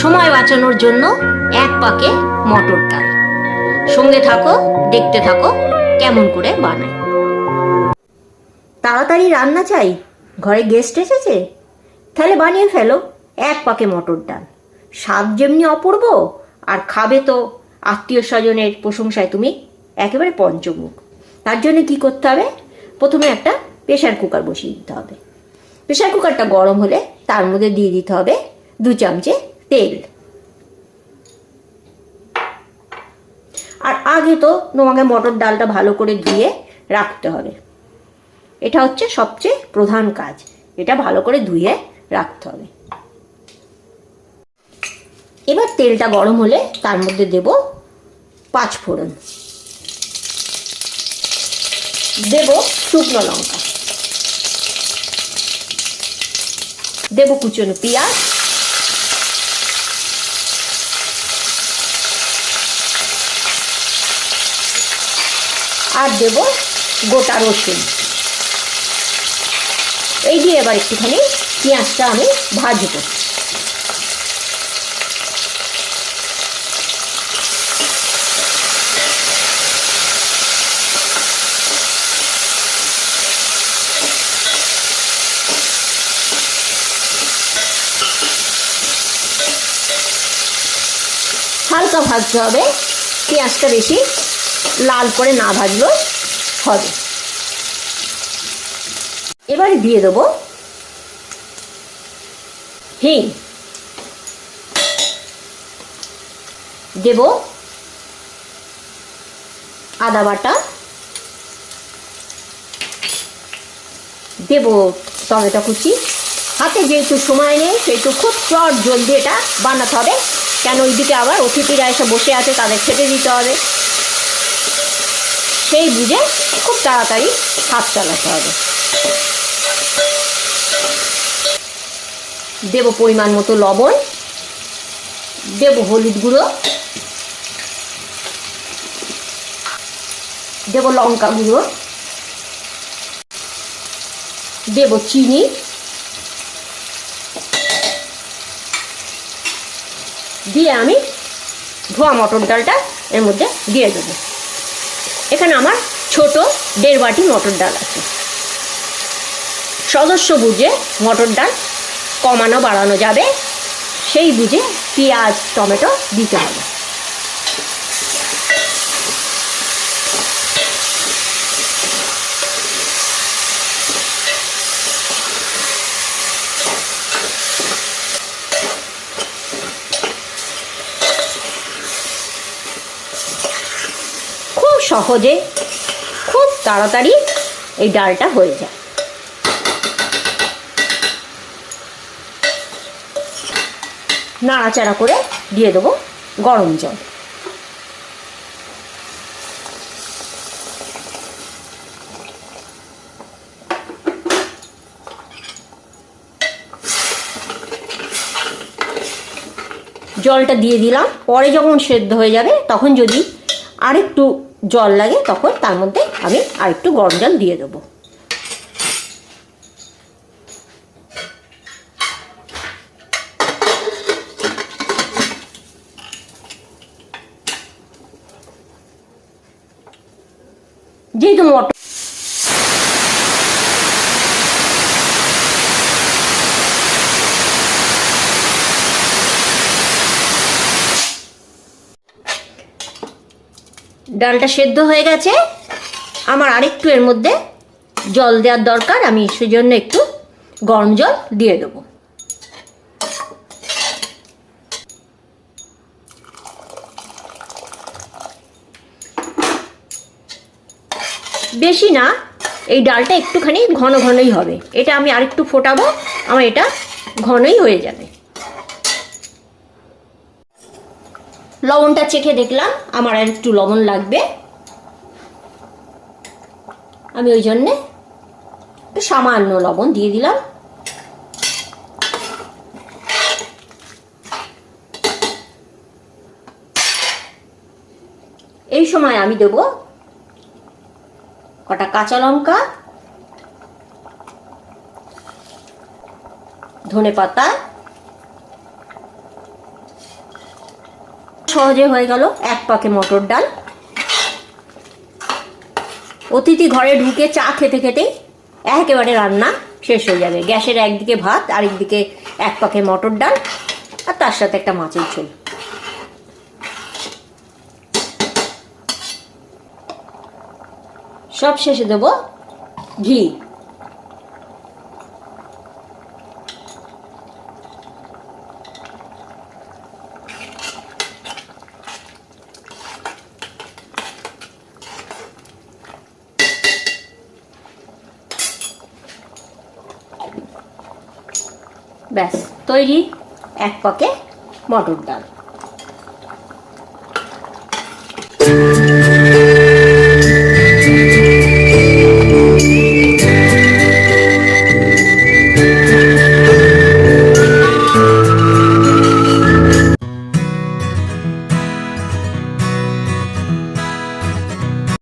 সময় বাঁচানোর জন্য এক পাকে মটর ডাল। সঙ্গে থাকো, দেখতে থাকো, কেমন করে বানাই। তাড়াতাড়ি রান্না চাই? ঘরে গেস্ট এসেছে? তাহলে বানিয়ে ফেলো, এক পাকে মটর ডাল। স্বাদ যেমনি অপূর্ব, আর খাবে তো আত্মীয় স্বজনের প্রশংসায় তুমি একেবারে পঞ্চমুখ। তার জন্য কি করতে হবে? প্রথমে একটা প্রেশার কুকার বসিয়ে দিতে হবে। প্রেশার কুকারটা গরম হলে তার মধ্যে দিয়ে দিতে হবে দু চামচে তেল। আর আগে তো তোমাকে মটর ডালটা ভালো করে ধুয়ে রাখতে হবে। এটা হচ্ছে সবচেয়ে প্রধান কাজ। এটা ভালো করে ধুয়ে রাখতে হবে। এবার তেলটা গরম হলে তার মধ্যে দেব পাঁচ ফোড়ন। দেব শুকনো লঙ্কা। দেব কুচনো পেঁয়াজ। আর দেব গোটা রসুন। এই দিয়ে এবার একটুখানি পেঁয়াজটা আমি ভাজবো। হালকা ভাজতে হবে, পেঁয়াজটা বেশি লাল করে না ভাজলেও হবে। এবারে দিয়ে দেবো হিং। দেব আদা বাটা। দেব টমেটো কুচি। হাতে যেহেতু সময় নেই, সেহেতু খুব চট জলদি এটা বানাতে হবে। কেন, ওইদিকে আবার অতিথিরা এসে বসে আছে, তাদের খেতে দিতে হবে। সেই বুঝে খুব তাড়াতাড়ি হাত চালাতে হবে। দেব পরিমাণ মতো লবণ, দেব হলুদ গুঁড়ো, দেব লঙ্কা গুঁড়ো, দেব চিনি, দিয়ে আমি ধোয়া মটর ডালটা এর মধ্যে দিয়ে দেবো। এখানে আমার ছোট দেড় বাটি মটর ডাল আছে। সদস্য বুঝে মটর ডাল কমানো বাড়ানো যাবে, সেই বুঝে পেঁয়াজ, টমেটো দিতে হবে খুব সহজে খুব তাড়াতাড়ি এই ডালটা হয়ে যায়। নাড়াচাড়া করে দিয়ে দেবো গরম জল। জলটা দিয়ে দিলাম। পরে যখন সেদ্ধ হয়ে যাবে, তখন যদি আরেকটু জল লাগে তখন তার মধ্যে আমি আরেকটু গরম জল দিয়ে দেবো। যেহেতু মটর ডালটা সেদ্ধ হয়ে গেছে। আমার আরেকটু এর মধ্যে জল দেওয়ার দরকার। আমি সেজন্য একটু গরম জল দিয়ে দেবো। বেশি না, এই ডালটা একটুখানি ঘন ঘনই হবে। এটা আমি আরেকটু ফোটাবো, আমার এটা ঘনই হয়ে যাবে। লবণটা চেখে দেখলাম, আমার আর একটু লবণ লাগবে। আমি ওই জন্যে সামান্য লবণ দিয়ে দিলাম। এই সময় আমি দেব কটা কাঁচা লঙ্কা, ধনে পাতা সহজে হয়ে গেল এক পাকে মটর ডাল। অতিথি ঘরে ঢুকে চা খেতে খেতেই একেবারে রান্না শেষ হয়ে যাবে। গ্যাসের একদিকে ভাত, আরেকদিকে এক পাকে মটর ডাল, আর তার সাথে একটা মাছের ঝোল। সব শেষে দেবো ঘি। ব্যাস তৈরি এক পকে মটর ডাল।